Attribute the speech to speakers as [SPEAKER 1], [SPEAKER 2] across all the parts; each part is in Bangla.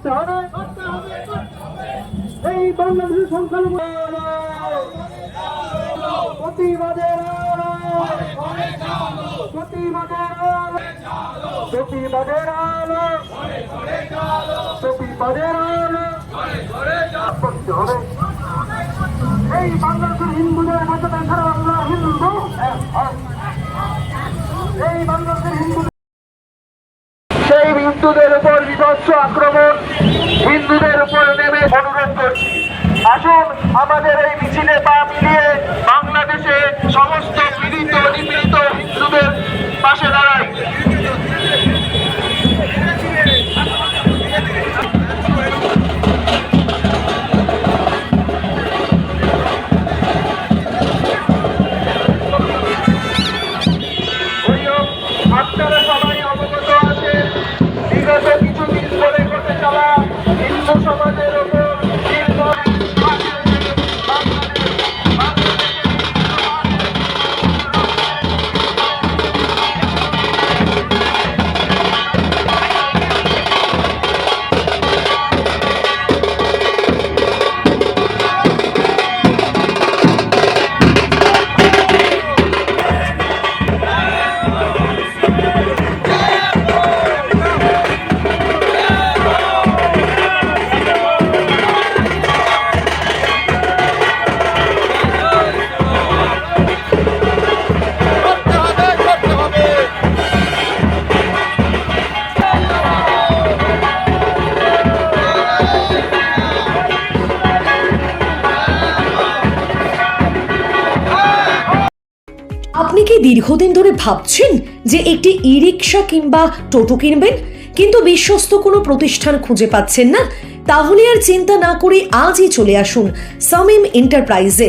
[SPEAKER 1] করতে হবে এই বাংলাদেশের সংখ্যালঘু প্রতিবাদের প্রতিবাদের প্রতিবাদের আলো প্রতিবাদের আলো করতে হবে এই বাংলাদেশের হিন্দুদের মধ্যে ছাড়া আমরা হিন্দু। এই বাংলাদেশের হিন্দু হিন্দুদের উপর বিভৎস আক্রমণ হিন্দুদের উপর নেমে অনুরোধ করছি। আসুন আমাদের এই মিছিলে পা
[SPEAKER 2] দীর্ঘদিন ধরে ভাবছেন যে একটি ই রিক্সা কিংবা টোটো কিনবেন, কিন্তু বিশ্বস্ত কোনো প্রতিষ্ঠান খুঁজে পাচ্ছেন না। তাহলে আর চিন্তা না করে আজই চলে আসুন সামিম এন্টারপ্রাইজে।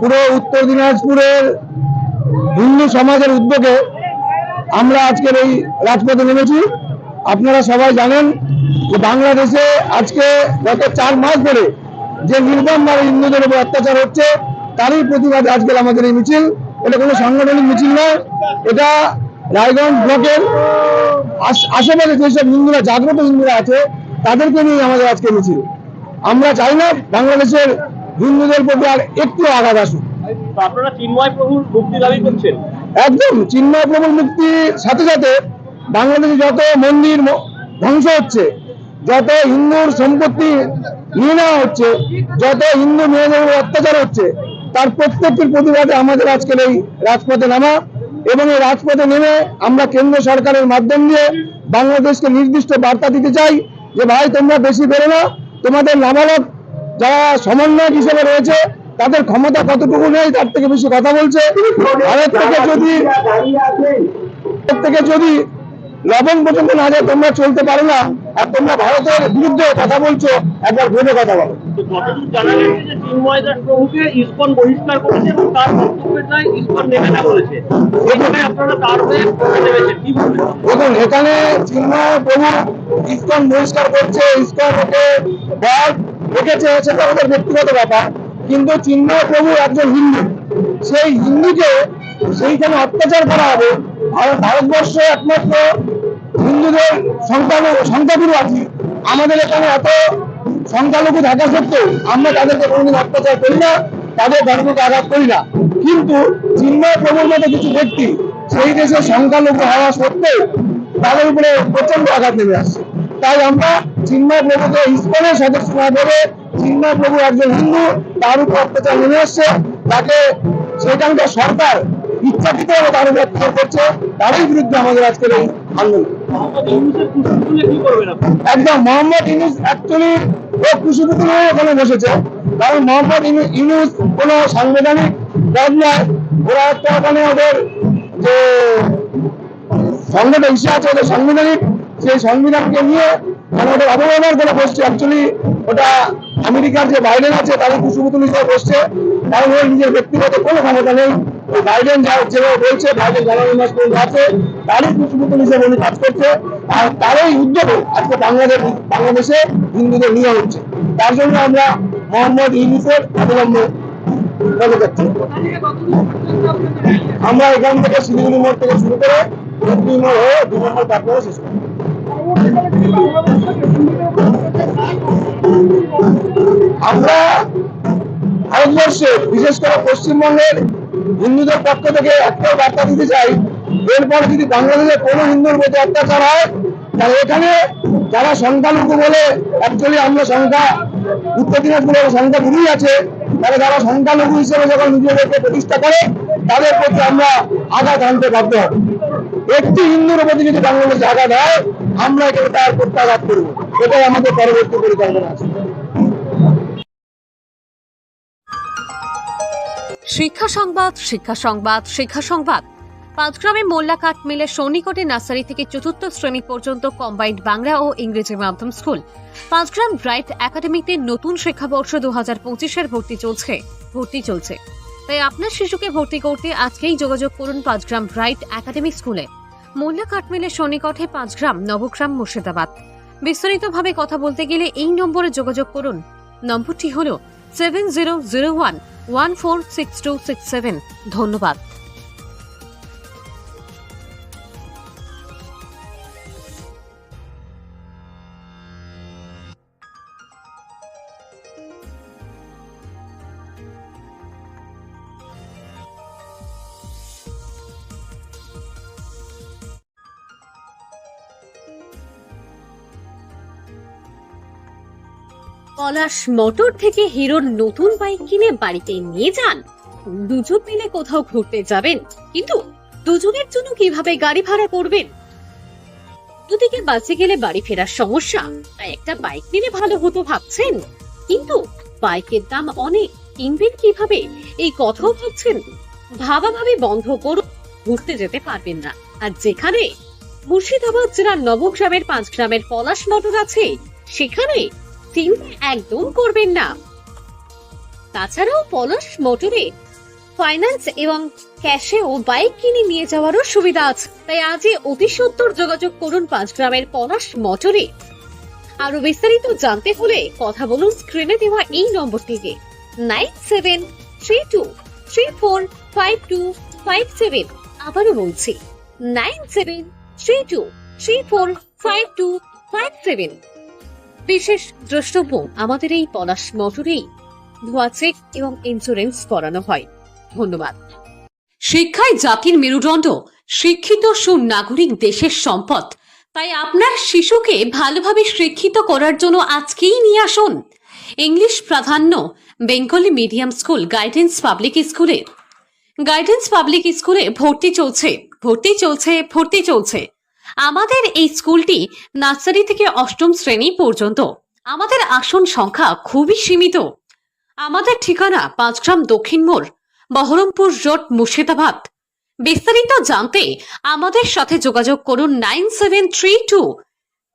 [SPEAKER 3] পুরো উত্তর দিনাজপুরের হিন্দু সমাজের উদ্যোগে আমরা আজকের এই রাজপথে নেমেছি। আপনারা সবাই জানেন যে বাংলাদেশে আজকে গত চার মাস ধরে যে নির্মমভাবে হিন্দুদের উপর অত্যাচার হচ্ছে, তারই প্রতিবাদে আজকের আমাদের এই মিছিল। এটা কোনো সাংগঠনিক মিছিল নয়, এটা রায়গঞ্জ ব্লকের আশ- আশেপাশে যেসব হিন্দুরা, জাগ্রত হিন্দুরা আছে, তাদেরকে নিয়ে আমাদের আজকে মিছিল। আমরা চাই না বাংলাদেশের হিন্দুদের প্রতি আর একটু আঘাত আসুক।
[SPEAKER 4] আপনারা চিন্ময় প্রভুর মুক্তি দাবি করছেন?
[SPEAKER 3] একদম চিন্ময় প্রভুর মুক্তির সাথে সাথে বাংলাদেশে যত মন্দির ধ্বংস হচ্ছে যত হিন্দুর সম্পত্তি নিয়ে নেওয়া হচ্ছে যত হিন্দু মেয়েদের অত্যাচার হচ্ছে তার প্রত্যেকটির প্রতিবাদে আমাদের আজকের এই রাজপথে নামা এবং এই রাজপথে নেমে আমরা কেন্দ্র সরকারের মাধ্যম দিয়ে বাংলাদেশকে নির্দিষ্ট বার্তা দিতে চাই যে ভাই তোমরা বেশি বেরো না তোমাদের নাবালক যারা সমন্বয়ক হিসেবে রয়েছে তাদের ক্ষমতা কতটুকু নেই তার থেকে বেশি কথা বলছে। ভারত থেকে যদি থেকে যদি লবণ পর্যন্ত না যায় তোমরা চলতে পারো না। আর তোমরা ভারতের বিরুদ্ধে কথা বলছো একবার ভেবে কথা বলো। দেখুন এখানে চিন্ময় প্রভু ইস্কন বহিষ্কার করছে ইস্কন ওকে রেখেছে সেটা ওদের ব্যক্তিগত ব্যাপার। কিন্তু চিন্ময় প্রভু একজন হিন্দু। সেই হিন্দুকে সেইখানে অত্যাচার করা হবে ভারতবর্ষ একমাত্র হিন্দুদের সংখ্যালঘু সংখ্যাগুরু আছি। আমাদের এখানে এত সংখ্যালঘু থাকা সত্ত্বেও আমরা তাদেরকে কোনোদিন অত্যাচার করি না, তাদের ধর্মকে আঘাত করি না। কিন্তু চিন্ময় প্রভুর মতো কিছু ব্যক্তি সেই দেশে সংখ্যালঘু হওয়া সত্ত্বেও তাদের উপরে প্রচণ্ড আঘাত নেমে আসছে। তাই আমরা চিন্ময় প্রভুকে ইস্কনের সদস্য না ধরে চিন্ময় প্রভু একজন হিন্দু, তার উপর অত্যাচার নেমে আসছে তাকে সেখানকার সরকার ইচ্ছাকৃত তার উপর অত্যাচার করছে। তারই বিরুদ্ধে আমাদের আজকের এই আন্দোলন। একদম, মোহাম্মদ ইউনুস অ্যাকচুয়ালি ও কুশিপুতুল হয়ে ওখানে বসেছে। কারণ মোহাম্মদ ইউনুস কোন সাংবিধানিক পদ নয় ওরা একটা ওখানে ওদের যে সংগঠন, ইসে আছে ওদের সাংবিধানিক সেই সংবিধানকে নিয়ে মানে ওদের অবমাননার করে বসছে অ্যাকচুয়ালি ওটা আমেরিকার যে বাইডেন আছে তারই কুশিপুতুল হিসেবে বসছে কারণ ওর নিজের ব্যক্তিগত কোনো ক্ষমতা নেই। বাইডেন যা যেভাবে বলছে বাইডেন জানানো মাস আছে, তারই কুশিপুতুল হিসেবে উনি কাজ করছে। আর তারই উদ্যোগে আজকে বাংলাদেশ, বাংলাদেশে হিন্দুদের নিয়ে হচ্ছে। তার জন্য আমরা মোহাম্মদ ইউনিফের অবলম্বনে আমরা এখান থেকে শিলিগুড়ি মোড় থেকে শুরু করে দুই মোড় হয়ে দু নম্বর তারপরে শেষ করি আমরা ভারতবর্ষে, বিশেষ করে পশ্চিমবঙ্গের হিন্দুদের পক্ষ থেকে একটা বার্তা দিতে চাই, এরপর যদি বাংলাদেশে কোনো হিন্দুর প্রতি অত্যাচার হয়, তাহলে এখানে যারা সংখ্যালঘু বলে অ্যাকচুয়ালি আমরা সংখ্যা, উত্তর দিনাজপুরের সংখ্যা গুরুই আছে তারা যারা সংখ্যালঘু হিসেবে যখন নিজেদেরকে প্রতিষ্ঠা করে, তাদের প্রতি আমরা আঘাত আনতে বাধ্য হব। একটি হিন্দুর প্রতি যদি বাংলাদেশে আঘাত হয় আমরা এখানে তার প্রত্যাঘাত করব। এটাই আমাদের পরবর্তী পরিকল্পনা আছে।
[SPEAKER 5] শিক্ষা সংবাদ শিক্ষা সংবাদ শিক্ষা সংবাদ। পাঁচগ্রামে মোল্লা কাঠ মিলের সন্নিকটে নার্সারি থেকে চতুর্থ শ্রেণি পর্যন্ত কম্বাইন্ড বাংলা ও ইংরেজি মাধ্যম স্কুল। পাঁচগ্রাম ব্রাইট একাডেমিতে নতুন শিক্ষাবর্ষ দু হাজার পঁচিশের ভর্তি চলছে। ভর্তি চলছে। তাই আপনার শিশুকে ভর্তি করতে আজকেই যোগাযোগ করুন পাঁচগ্রাম ব্রাইট একাডেমি স্কুলে। মোল্লা কাঠমিলের পাঁচ গ্রাম নবগ্রাম মুর্শিদাবাদ। বিস্তারিতভাবে কথা বলতে গেলে এই নম্বরে যোগাযোগ করুন। নম্বরটি হল seven zero zero one one four six two six seven ধন্যবাদ। পলাশ মোটর থেকে হিরোর নতুন বাইক কিনে বাড়িতে নিয়ে যান। দুজন মিলে কোথাও ঘুরতে যাবেন। কিন্তু দুজনের জন্য কীভাবে গাড়ি ভাড়া করবেন? দুদিকে বাসে গেলে বাড়ি ফেরার সমস্যা। তাই একটা বাইক নিলে ভালো হতো ভাবছেন। কিন্তু বাইকের দাম অনেক। কিনবেন কীভাবে? এই কথাও ভাবছেন। ভাবাভাবি বন্ধ করুন। ঘুরতে যেতে পারবেন না। আর যেখানে মুর্শিদাবাদ জেলার নবগ্রামের পাঁচ গ্রামের পলাশ মোটর আছে, সেখানে চিন্তা একদম করবেন না। তাছাড়াও পলাশ মোটরে ফাইন্যান্স এবং ক্যাশেও বাইক কিনে নিয়ে যাওয়ারও সুবিধা আছে। তাই আজই অতি সত্তর যোগাযোগ করুন পাঁচ গ্রামের পলাশ মোটরে। আরও বিস্তারিত জানতে হলে কথা বলুন স্ক্রিনে দেওয়া এই নম্বরটিতে nine seven three two three four five two five seven আবারও বলছি। Nine seven three two three four five two five seven বিশেষ দ্রষ্টব্য আমাদের এই পলাশ মোটরেই ধোয়া চেক এবং ইন্স্যুরেন্স করানো হয়। ধন্যবাদ। শিক্ষায় জাতির মেরুদণ্ড, শিক্ষিত সুনাগরিক দেশের সম্পদ। তাই আপনার শিশুকে ভালোভাবে শিক্ষিত করার জন্য আজকেই নিয়ে আসুন। ইংলিশ প্রাধান্য, Bengali medium school guidance public স্কুলে। গাইডেন্স পাবলিক স্কুলে ভর্তি চলছে ভর্তি চলছে ভর্তি চলছে। আমাদের এই স্কুলটি নার্সারি থেকে অষ্টম শ্রেণি পর্যন্ত। আমাদের আসন সংখ্যা খুবই সীমিত। আমাদের ঠিকানা পাঁচগ্রাম দক্ষিণ মোড়, বহরমপুর রোড মুর্শিদাবাদ। বিস্তারিত জানতে আমাদের সাথে যোগাযোগ করুন nine seven three two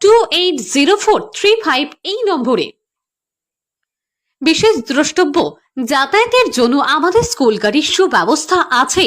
[SPEAKER 5] two eight zero four three five এই নম্বরে। বিশেষ দ্রষ্টব্য, যাতায়াতের জন্য আমাদের স্কুল গাড়ির সুব্যবস্থা আছে।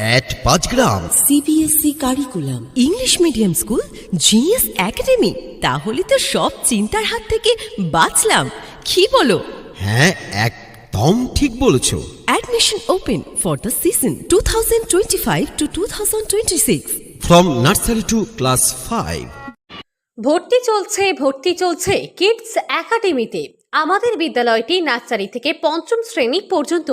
[SPEAKER 6] at Panch Gram.
[SPEAKER 7] CBSE curriculum English medium school genius academy তাহলে তো সব চিন্তার হাত থেকে বাঁচলাম। কি বলো?
[SPEAKER 6] হ্যাঁ একদম ঠিক বলেছ।
[SPEAKER 7] Admission open for the season two thousand twenty five to two thousand twenty six
[SPEAKER 6] from nursery to class five
[SPEAKER 5] ভর্তি চলছে ভর্তি চলছে কিডস একাডেমিতে আমাদের বিদ্যালয়টি নার্সারি থেকে পঞ্চম শ্রেণি পর্যন্ত।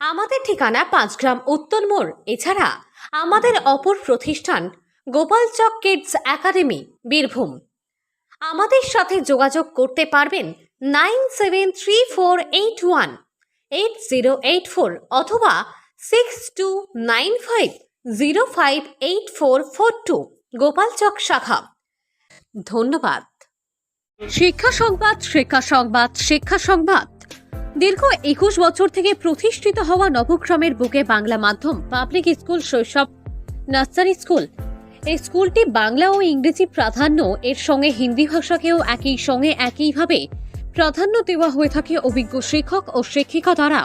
[SPEAKER 5] আমাদের ঠিকানা পাঁচগ্রাম উত্তর মোড়। এছাড়া আমাদের অপর প্রতিষ্ঠান গোপালচক কিডস একাডেমি, বীরভূম। আমাদের সাথে যোগাযোগ করতে পারবেন nine seven three four eight one, eight zero eight four অথবা six two nine five zero five eight four four two Gopalchak শাখা। ধন্যবাদ। শিক্ষা সংবাদ শিক্ষা সংবাদ শিক্ষা সংবাদ। দীর্ঘ একুশ বছর থেকে প্রতিষ্ঠিত হওয়া নবগ্রামের বুকে বাংলা মাধ্যম public school Shaishab nursery school এই স্কুলটি বাংলা ও ইংরেজি প্রাধান্য, এর সঙ্গে হিন্দি ভাষাকেও একই সঙ্গে একইভাবে প্রাধান্য দেওয়া হয়ে থাকে অভিজ্ঞ শিক্ষক ও শিক্ষিকা দ্বারা।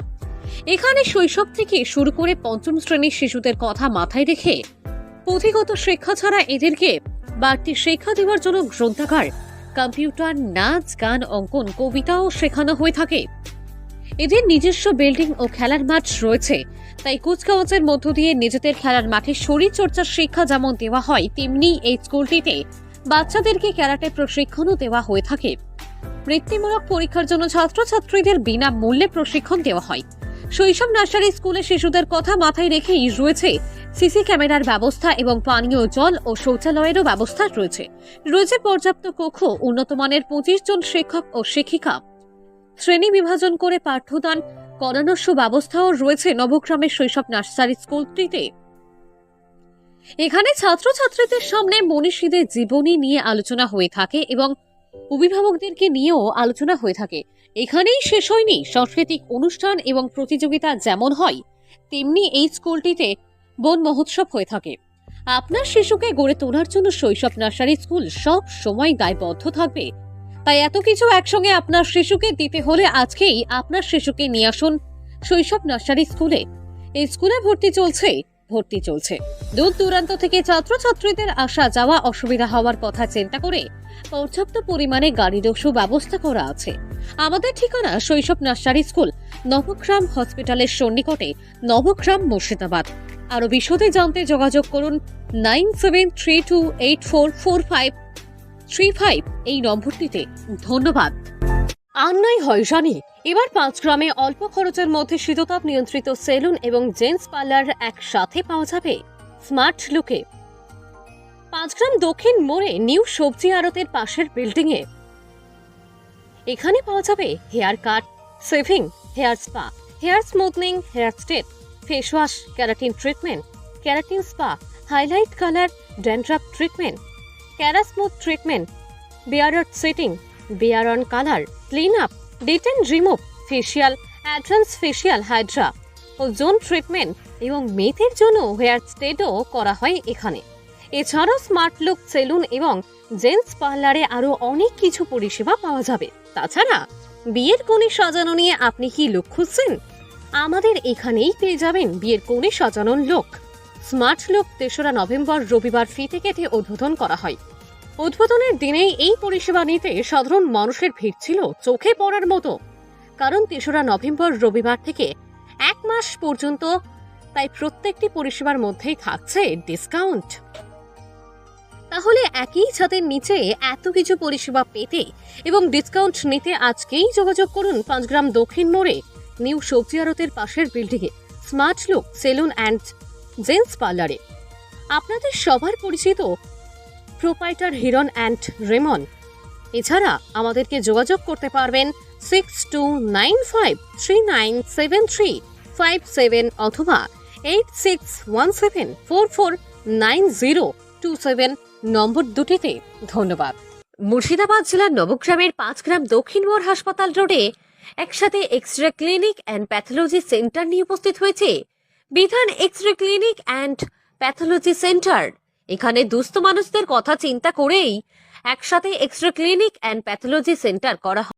[SPEAKER 5] এখানে শৈশব থেকে শুরু করে পঞ্চম শ্রেণির শিশুদের কথা মাথায় রেখে পুঁথিগত শিক্ষা ছাড়া এদেরকে বাড়তি শিক্ষা দেওয়ার জন্য গ্রন্থাগার, কম্পিউটার, নাচ, গান, অঙ্কন, কবিতাও শেখানো হয়ে থাকে। এদের নিজস্ব বিল্ডিং ও খেলার মাঠ রয়েছে। তাই কুচকাওয়াজের মধ্য দিয়ে নিজেদের খেলার মাঠে শরীরচর্চার শিক্ষা যেমন দেওয়া হয়, তেমনি এই স্কুলটিতে বাচ্চাদেরকে ক্যারাটে প্রশিক্ষণও দেওয়া হয়ে থাকে। বৃত্তিমূলক পরীক্ষার জন্য ছাত্রছাত্রীদের বিনামূল্যে প্রশিক্ষণ দেওয়া হয়। শৈশব নার্সারি স্কুলে শিশুদের কথা মাথায় রেখেই রয়েছে সিসি ক্যামেরার ব্যবস্থা এবং পানীয় জল ও শৌচালয়েরও ব্যবস্থা রয়েছে। রয়েছে পর্যাপ্ত কক্ষ উন্নত মানের পঁচিশ জন শিক্ষক ও শিক্ষিকা। শ্রেণি বিভাজন করে পাঠ্যদান করানোর সুব্যবস্থাও রয়েছে নবগ্রামের শৈশব নার্সারি স্কুলটিতে। এখানে ছাত্রছাত্রীদের সামনে মনীষীদের জীবনী নিয়ে আলোচনা হয়ে থাকে এবং অভিভাবকদেরকে নিয়েও আলোচনা হয়ে থাকে। এখানেই শেষ হয়নি। সাংস্কৃতিক অনুষ্ঠান এবং প্রতিযোগিতা যেমন হয়, তেমনি এই স্কুলটিতে বন মহোৎসব হয়ে থাকে। আপনার শিশুকে গড়ে তোলার জন্য শৈশব নার্সারি স্কুল সব সময় দায়বদ্ধ থাকবে। তাই এত কিছু একসঙ্গে আপনার শিশুকে দিতে হলে আজকেই আপনার শিশুকে নিয়ে আসুন শৈশব নার্সারি স্কুলে। এই স্কুলে ভর্তি চলছে ভর্তি চলছে। দূর দূরান্ত থেকে ছাত্রছাত্রীদের আসা যাওয়া অসুবিধা হওয়ার কথা চিন্তা করে পর্যাপ্ত পরিমাণে গাড়ি গাড়িরও সুব্যবস্থা করা আছে। আমাদের ঠিকানা শৈশব নার্সারি স্কুল, নবগ্রাম হসপিটালের সন্নিকটে, নবগ্রাম মুর্শিদাবাদ। আরও বিশদে জানতে যোগাযোগ করুন nine seven three two eight four four five three five এই নম্বরটিতে। ধন্যবাদ। আর নয় হয় জানি এবার পাঁচ গ্রামে অল্প খরচের মধ্যে শীততাপ নিয়ন্ত্রিত সেলুন এবং জেন্টস পার্লার একসাথে পাওয়া যাবে। স্মার্ট লুকে। পাঁচগ্রাম দক্ষিণ মোড়ে নিউ সবজি আড়তের পাশের বিল্ডিং এ এখানে পাওয়া যাবে hair cut shaving hair spa, hair smoothing, hair step face wash keratin treatment, keratin spa, highlight colour, dandruff treatment kerasmooth treatment bearer setting beer on colour clean up detan remove facial advance facial hydra ozone treatment এবং মেয়েদের জন্য হেয়ার স্টেটও করা হয় এখানে। এছাড়াও স্মার্ট লুক সেলুন এবং জেন্টস পার্লারে আরও অনেক কিছু পরিষেবা পাওয়া যাবে। তাছাড়া, বিয়ের কোণে সাজানো নিয়ে আপনি কি লুক খুঁজছেন? আমাদের এখানেই পেয়ে যাবেন বিয়ের কোণে সাজানোর লোক স্মার্ট লোক তেসরা নভেম্বর রবিবার ফিতে কেটে উদ্বোধন করা হয়। উদ্বোধনের দিনেই এই পরিষেবা নিতে সাধারণ মানুষের ভিড় ছিল চোখে পড়ার মতো। কারণ তেসরা নভেম্বর রবিবার থেকে এক মাস পর্যন্ত তাই প্রত্যেকটি পরিষেবার মধ্যেই থাকছে ডিসকাউন্ট। তাহলে একই ছাদের নিচে এত কিছু পরিষেবা পেতে এবং ডিসকাউন্ট নিতে আজকেই যোগাযোগ করুন পাঁচগ্রাম দক্ষিণ মোড়ে নিউ সবজি আড়তের পাশের বিল্ডিংয়ে smart look salon and gents পার্লারে। আপনাদের সবার পরিচিত প্রোপাইটার হিরন অ্যান্ড রেমন। এছাড়া আমাদেরকে যোগাযোগ করতে পারবেন six two nine five three nine seven three five seven অথবা eight six one seven four four nine zero two seven নম্বর দুটিতে। ধন্যবাদ। মুর্শিদাবাদ জেলার নবগ্রামের পাঁচ গ্রাম দক্ষিণ মোড় হাসপাতাল রোডে একসাথে X ray clinic and pathology centre নিয়ে উপস্থিত হয়েছে। বিধান X ray clinic and pathology centre. এখানে দুস্থ মানুষদের কথা চিন্তা করেই একসাথে x-ray clinic and pathology centre করা হয়।